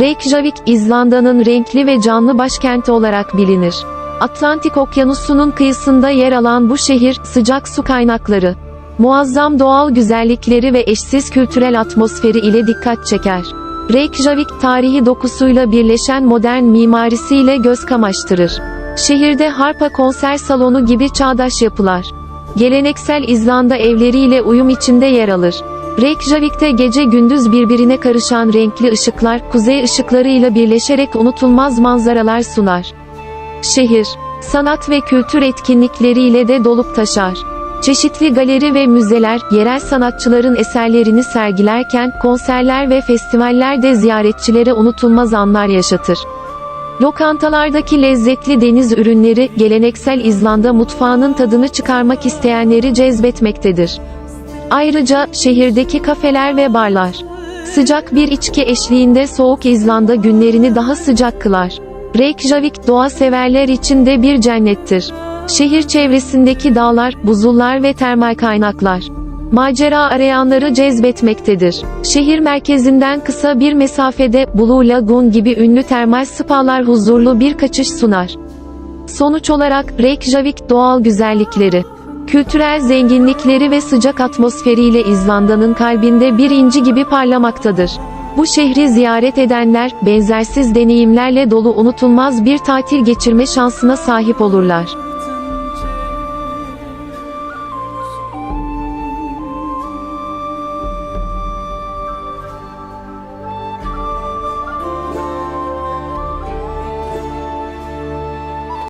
Reykjavik, İzlanda'nın renkli ve canlı başkenti olarak bilinir. Atlantik Okyanusu'nun kıyısında yer alan bu şehir, sıcak su kaynakları, muazzam doğal güzellikleri ve eşsiz kültürel atmosferi ile dikkat çeker. Reykjavik, tarihi dokusuyla birleşen modern mimarisiyle göz kamaştırır. Şehirde harpa konser salonu gibi çağdaş yapılar, geleneksel İzlanda evleriyle uyum içinde yer alır. Reykjavik'te gece gündüz birbirine karışan renkli ışıklar, kuzey ışıklarıyla birleşerek unutulmaz manzaralar sunar. Şehir, sanat ve kültür etkinlikleriyle de dolup taşar. Çeşitli galeri ve müzeler, yerel sanatçıların eserlerini sergilerken, konserler ve festivaller de ziyaretçilere unutulmaz anlar yaşatır. Lokantalardaki lezzetli deniz ürünleri, geleneksel İzlanda mutfağının tadını çıkarmak isteyenleri cezbetmektedir. Ayrıca, şehirdeki kafeler ve barlar, sıcak bir içki eşliğinde soğuk İzlanda günlerini daha sıcak kılar. Reykjavik, doğa severler için de bir cennettir. Şehir çevresindeki dağlar, buzullar ve termal kaynaklar, macera arayanları cezbetmektedir. Şehir merkezinden kısa bir mesafede, Blue Lagoon gibi ünlü termal spalar huzurlu bir kaçış sunar. Sonuç olarak, Reykjavik doğal güzellikleri, kültürel zenginlikleri ve sıcak atmosferiyle İzlanda'nın kalbinde bir inci gibi parlamaktadır. Bu şehri ziyaret edenler, benzersiz deneyimlerle dolu unutulmaz bir tatil geçirme şansına sahip olurlar.